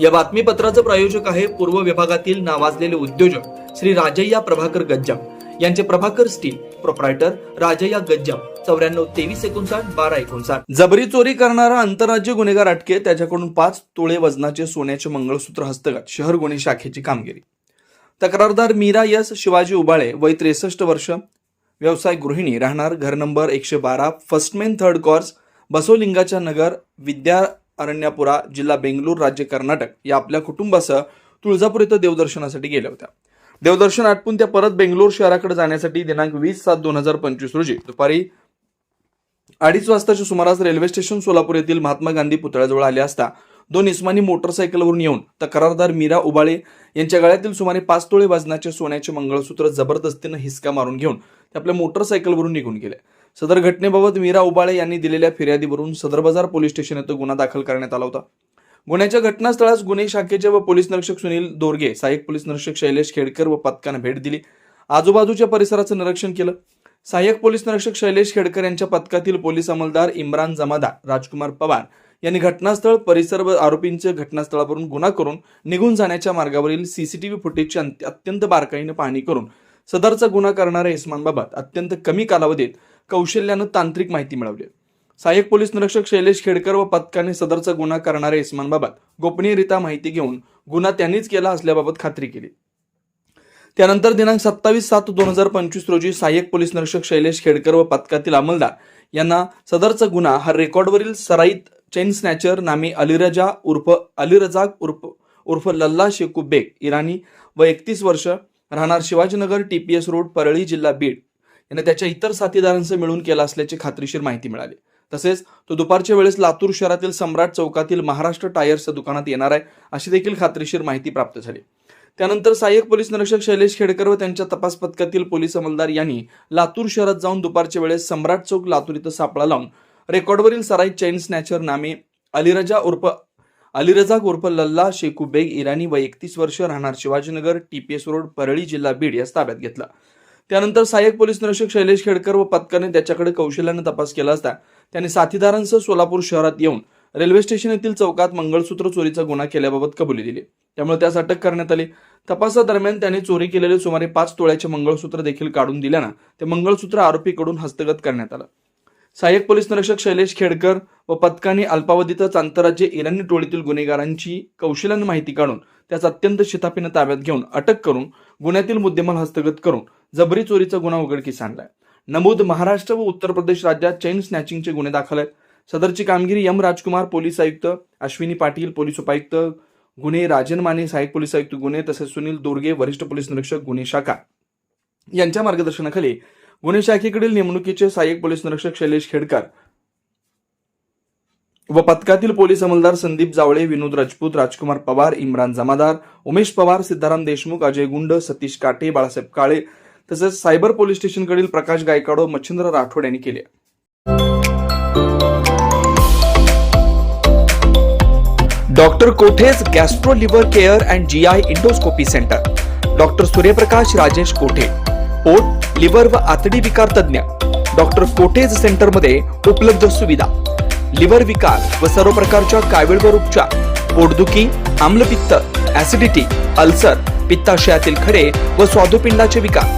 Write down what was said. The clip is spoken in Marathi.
या बातमीपत्राचं प्रायोजक आहे पूर्व विभागातील नावाजलेले उद्योजक श्री राजय्या प्रभाकर गज्जाम. यांचे प्रभाकर स्टील प्रोप्रायटर राजय्या गज्जाम. चौऱ्याण्णव तेवीस एकोणसाठ बारा एकोणसाठ. जबरी चोरी करणारा आंतरराज्य गुन्हेगार अटके त्याच्याकडून पाच तोळे वजनाचे सोन्याचे मंगळसूत्र हस्तगत शहर गुन्हे शाखेची कामगिरी. तक्रारदार मीरा यस शिवाजी उबाळे वय त्रेसष्ट वर्ष व्यवसाय गृहिणी राहणार घर नंबर एकशे बारा फर्स्ट मेन थर्ड कॉर्स बसवलिंगाच्या नगर विद्या अरण्यापुरा जिल्हा बेंगलूर राज्य कर्नाटक या आपल्या कुटुंबासह तुळजापूर इथं देवदर्शनासाठी गेल्या होत्या. देवदर्शन आटपून त्या परत बेंगलोर शहराकडे जाण्यासाठी दिनांक वीस सात दोन हजार पंचवीस रोजी दुपारी अडीच वाजताच्या सुमारास रेल्वे स्टेशन सोलापूर येथील महात्मा गांधी पुतळ्याजवळ आले असता दोन इस्मानी मोटरसायकलवरून येऊन तक्रारदार मीरा उबाळे यांच्या गळ्यातील सुमारे पाच तोळे वजनाचे सोन्याचे मंगळसूत्र जबरदस्तीनं हिसका मारून घेऊन ते आपल्या मोटरसायकलवरून निघून गेले. सदर घटनेबाबत मीरा उबाळे यांनी दिलेल्या फिर्यादीवरून सदर बाजार पोलीस स्टेशन येथे गुन्हा दाखल करण्यात आला होता. गुन्ह्याच्या घटनास्थळास गुन्हे शाखेचे व पोलीस निरीक्षक सुनील दोरगे सहाय्यक पोलीस निरीक्षक शैलेश खेडकर व पथकानं भेट दिली. आजूबाजूच्या परिसराचं निरीक्षण केलं. सहाय्यक पोलीस निरीक्षक शैलेश खेडकर यांच्या पथकातील पोलीस अंमलदार इम्रान जमादार राजकुमार पवार यांनी घटनास्थळ परिसर व आरोपींचे घटनास्थळावरून गुन्हा करून निघून जाण्याच्या मार्गावरील सीसीटीव्ही फुटेजची अत्यंत बारकाईने पाहणी करून सदरचा गुन्हा करणाऱ्या इस्मानबाबत अत्यंत कमी कालावधीत कौशल्यानं तांत्रिक माहिती मिळवली सहाय्यक पोलीस निरीक्षक शैलेश खेडकर व पथकाने सदरचा गुन्हा करणाऱ्या इस्मानबाबत गोपनीयरित्या माहिती घेऊन गुन्हा त्यांनीच केला असल्याबाबत खात्री केली. त्यानंतर दिनांक सत्तावीस सात दोन हजार पंचवीस रोजी सहाय्यक पोलीस निरीक्षक शैलेश खेडकर व पथकातील अंमलदार यांना सदरचा गुन्हा हा रेकॉर्डवरील सराईत चेन स्नॅचर नामी अलिरजा उर्फ अलिरजाक उर्फ उर्फ लल्ला शेकू बेग इराणी व एकतीस वर्ष राहणार Shivajinagar T P S road Parli जिल्हा बीड याने त्याच्या इतर साथीदारांसह मिळून केला असल्याची खात्रीशीर माहिती मिळाली. तसेच तो दुपारच्या वेळेस लातूर शहरातील सम्राट चौकातील महाराष्ट्र टायर्सच्या दुकानात येणार आहे अशी देखील खात्रीशीर माहिती प्राप्त झाली. त्यानंतर सहाय्यक पोलीस निरीक्षक शैलेश खेडकर व त्यांच्या तपास पथकातील पोलीस अंमलदार यांनी लातूर शहरात जाऊन दुपारच्या वेळेस सम्राट चौक लातूर इथं सापळा लावून रेकॉर्डवरील सराई चैन स्नॅचर नामे अलिरजा उर्फ अलिरजाक उर्फ लल्ला शेकू बेग इराणी व एकतीस वर्ष राहणार शिवाजीनगर टीपीएस रोड परळी जिल्हा बीड यास ताब्यात घेतला. त्यानंतर सहाय्यक पोलीस निरीक्षक शैलेश खेडकर व पथकाने त्याच्याकडे कौशल्याने तपास केला असता. त्यांनी साथीदारांसह सोलापूर शहरात येऊन रेल्वे स्टेशन येथील चौकात मंगळसूत्र चोरीचा गुन्हा केल्याबाबत कबुली दिली. त्यामुळे त्यास अटक करण्यात आली. तपासादरम्यान त्यांनी चोरी केलेले सुमारे पाच तोळ्याचे मंगळसूत्र देखील काढून दिल्यानं ते मंगळसूत्र आरोपीकडून हस्तगत करण्यात आलं. सहाय्यक पोलीस निरीक्षक शैलेश खेडकर व पथकाने अल्पावधीतच आंतरराज्य इराणी टोळीतील गुन्हेगारांची कौशल्यानं माहिती काढून त्यास अत्यंत शितापीनं ताब्यात घेऊन अटक करून गुन्ह्यातील मुद्देमाल हस्तगत करून जबरी चोरीचा गुन्हा उघडकीस आणलाय. नमूद महाराष्ट्र व उत्तर प्रदेश राज्यात चैन स्नॅचिंगचे गुन्हे दाखल आहेत. सदरची कामगिरी एम राजकुमार पोलीस आयुक्त अश्विनी पाटील पोलीस उपायुक्त गुन्हे राजन माने सहाय्यक पोलीस आयुक्त गुन्हे तसेच सुनील दोरगे वरिष्ठ पोलीस निरीक्षक गुन्हे शाखा. यांच्या मार्गदर्शनाखाली गुन्हे शाखेकडील नेमणुकीचे सहाय्यक पोलीस निरीक्षक शैलेश खेडकर व पथकातील पोलीस अंमलदार संदीप जावळे विनोद राजपूत राजकुमार पवार इम्रान जमादार उमेश पवार सिद्धाराम देशमुख अजय गुंड सतीश काटे बाळासाहेब काळे तसेच सायबर पोलीस स्टेशनकडील प्रकाश गायकाडो मच्छिंद्र राठोड यांनी केले doctor कोठेज gastro liver care and G I endoscopy centre. Doctor Suryaprakash Rajesh Kothe. पोट लिव्हर व आतडी विकार तज्ज्ञ. डॉक्टर कोठेज सेंटरमध्ये उपलब्ध सुविधा. लिव्हर विकार व सर्व प्रकारच्या कावीळवर उपचार. पोटदुखी आम्लपित्त ऍसिडिटी अल्सर पित्ताशयातील खडे व स्वादुपिंडाचे विकार.